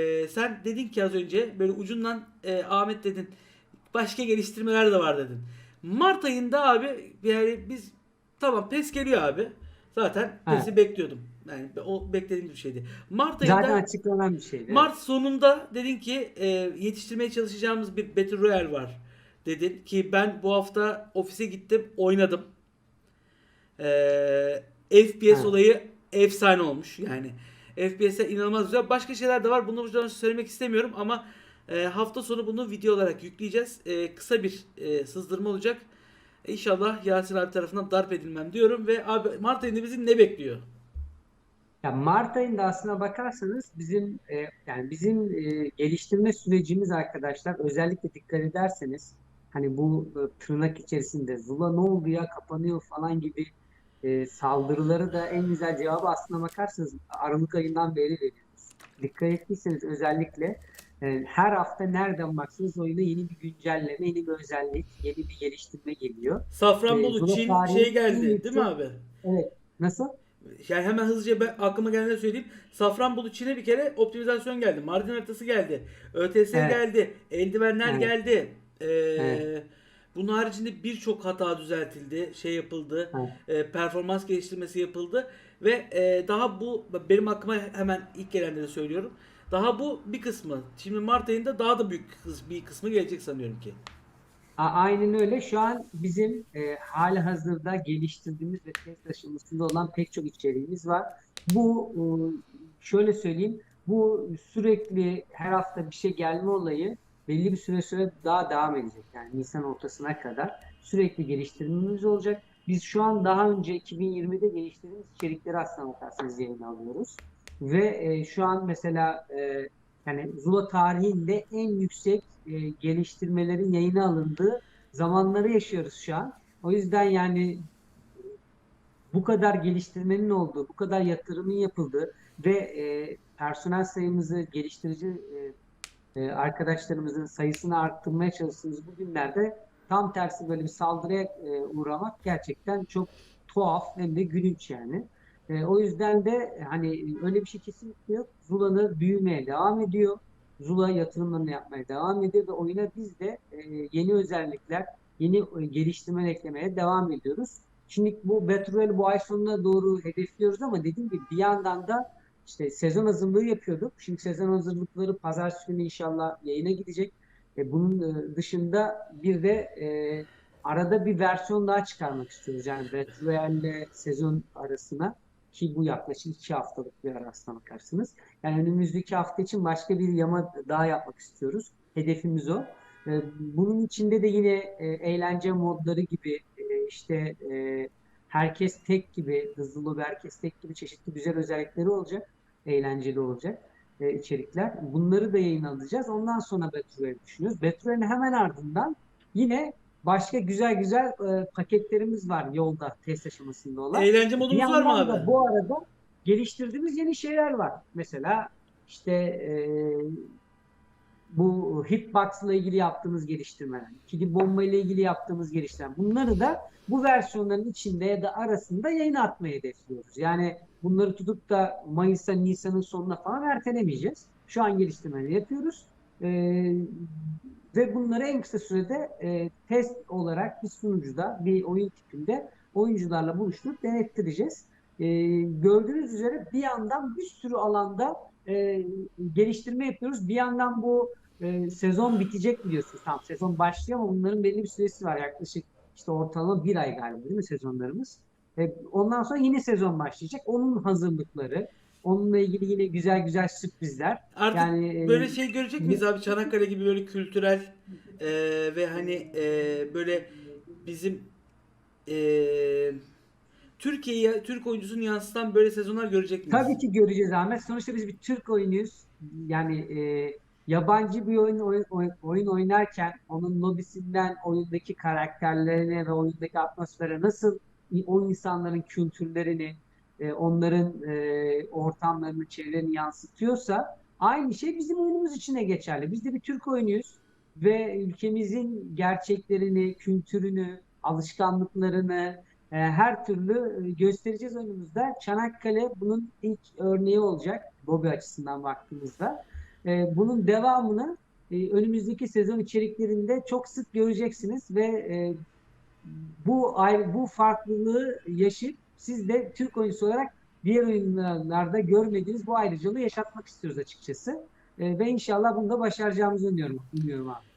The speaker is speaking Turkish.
Ee, sen dedin ki az önce böyle ucundan e, Ahmet dedin. Başka geliştirmeler de var dedin. Mart ayında abi yani biz tamam PES geliyor abi. Zaten Evet. PES'i bekliyordum. Yani o beklediğim bir şeydi. Mart ayında Zaten açıklanan bir şeydi. Mart sonunda dedin ki e, yetiştirmeye çalışacağımız bir Battle Royale var dedin ki ben bu hafta ofise gittim oynadım. E, FPS Evet. olayı efsane olmuş yani. FPS'e inanılmaz güzel. Başka şeyler de var. Bunu buradan söylemek istemiyorum ama e, hafta sonu bunu video olarak yükleyeceğiz. E, kısa bir e, sızdırma olacak. İnşallah Yasin abi tarafından darp edilmem diyorum ve abi Mart ayında bizi ne bekliyor? Ya Mart ayında aslına bakarsanız bizim e, yani bizim e, geliştirme sürecimiz arkadaşlar özellikle dikkat ederseniz hani bu e, tırnak içerisinde Zula ne oldu ya kapanıyor falan gibi e, saldırıları da en güzel cevabı aslına bakarsanız Aralık ayından beri veriyoruz. Dikkat ettiyseniz özellikle e, her hafta nereden baksanız oyuna yeni bir güncelleme, yeni bir özellik, yeni bir geliştirme geliyor. Safranbolu, E, Çin şey geldi değil mi abi? Evet. Nasıl? Yani hemen hızlıca ben aklıma gelenleri söyleyeyim. Safranbolu Çin'e bir kere optimizasyon geldi. Mardin haritası geldi. ÖTS Evet. geldi. Eldivenler Evet. geldi. Ee, Evet. Bunun haricinde birçok hata düzeltildi. Şey yapıldı. e, performans geliştirmesi yapıldı. Ve e, daha bu benim aklıma hemen ilk gelenleri söylüyorum. Daha bu bir kısmı. Şimdi Mart ayında daha da büyük bir kısmı gelecek sanıyorum ki. A- Aynen öyle. Şu an bizim e, hali hazırda geliştirdiğimiz ve test aşamasında olan pek çok içeriğimiz var. Bu e, şöyle söyleyeyim, bu sürekli her hafta bir şey gelme olayı belli bir süre süre daha devam edecek. Yani Nisan ortasına kadar sürekli geliştirmemiz olacak. Biz şu an daha önce 2020'de geliştirdiğimiz içerikleri aslına bakarsanız yayına alıyoruz. Ve e, şu an mesela e, yani Zula tarihinde en yüksek e, geliştirmelerin yayına alındığı zamanları yaşıyoruz şu an. O yüzden yani bu kadar geliştirmenin olduğu, bu kadar yatırımın yapıldığı ve e, personel sayımızı geliştirici e, e, arkadaşlarımızın sayısını arttırmaya çalıştığımız bu günlerde tam tersi böyle bir saldırıya e, uğramak gerçekten çok tuhaf hem de gülünç yani. E, o yüzden de hani öyle bir şey kesinlikle yok. Zula'nı büyümeye devam ediyor. Zula yatırımlarını yapmaya devam ediyor ve oyuna biz de e, yeni özellikler, yeni e, geliştirmeler eklemeye devam ediyoruz. Şimdi bu Battle bu ay sonuna doğru hedefliyoruz ama dediğim gibi bir yandan da işte sezon hazırlığı yapıyorduk. Şimdi sezon hazırlıkları pazartesi günü inşallah yayına gidecek. E, bunun e, dışında bir de e, arada bir versiyon daha çıkarmak istiyoruz. Yani Battle Royale ile sezon arasına ki bu yaklaşık iki haftalık bir ara aslına bakarsınız. Yani önümüzdeki hafta için başka bir yama daha yapmak istiyoruz. Hedefimiz o. E, Bunun içinde de yine e, eğlence modları gibi e, işte e, herkes tek gibi, hızlı lobi herkes tek gibi çeşitli güzel özellikleri olacak. Eğlenceli olacak e, içerikler. Bunları da yayın alacağız. Ondan sonra Royale düşünüyoruz. Royale'in hemen ardından yine başka güzel güzel e, paketlerimiz var yolda test aşamasında olan. Eğlence modumuz var mı abi? bu arada geliştirdiğimiz yeni şeyler var. Mesela işte e, bu hitbox ile ilgili yaptığımız geliştirmeler, ikili bomba ile ilgili yaptığımız geliştirmeler. Bunları da bu versiyonların içinde ya da arasında yayına atmayı hedefliyoruz. Yani bunları tutup da Mayıs'a, Nisan'ın sonuna falan ertelemeyeceğiz. Şu an geliştirmeleri yapıyoruz. E, ve bunları en kısa sürede e, test olarak bir sunucuda, bir oyun tipinde oyuncularla buluşturup denettireceğiz. E, gördüğünüz üzere bir yandan bir sürü alanda e, geliştirme yapıyoruz. Bir yandan bu e, sezon bitecek biliyorsunuz. Tam sezon başlıyor ama bunların belli bir süresi var. Yaklaşık işte ortalama bir ay galiba değil mi sezonlarımız? E, ondan sonra yeni sezon başlayacak. Onun hazırlıkları, onunla ilgili yine güzel güzel sürprizler. Artık Yani e, böyle şey görecek miyiz abi? Çanakkale gibi böyle kültürel e, ve hani e, böyle bizim e, Türkiye'ye Türk oyuncusunu yansıtan böyle sezonlar görecek miyiz? Tabii ki göreceğiz Ahmet. Sonuçta biz bir Türk oyunuyuz. Yani e, yabancı bir oyun, oyun oyun oyun oynarken onun lobisinden oyundaki karakterlerine ve oyundaki atmosfere nasıl o insanların kültürlerini, e, onların e, ortamlarını, çevrelerini yansıtıyorsa aynı şey bizim oyunumuz için de geçerli. Biz de bir Türk oyunuyuz ve ülkemizin gerçeklerini, kültürünü, alışkanlıklarını, e, her türlü e, göstereceğiz oyunumuzda. Çanakkale bunun ilk örneği olacak Bobby açısından baktığımızda. E, bunun devamını e, önümüzdeki sezon içeriklerinde çok sık göreceksiniz ve e, bu bu farklılığı yaşayıp siz de Türk oyuncusu olarak diğer oyunlarda görmediğiniz bu ayrıcalığı yaşatmak istiyoruz açıkçası. E, ve inşallah bunu da başaracağımızı umuyorum, umuyorum abi.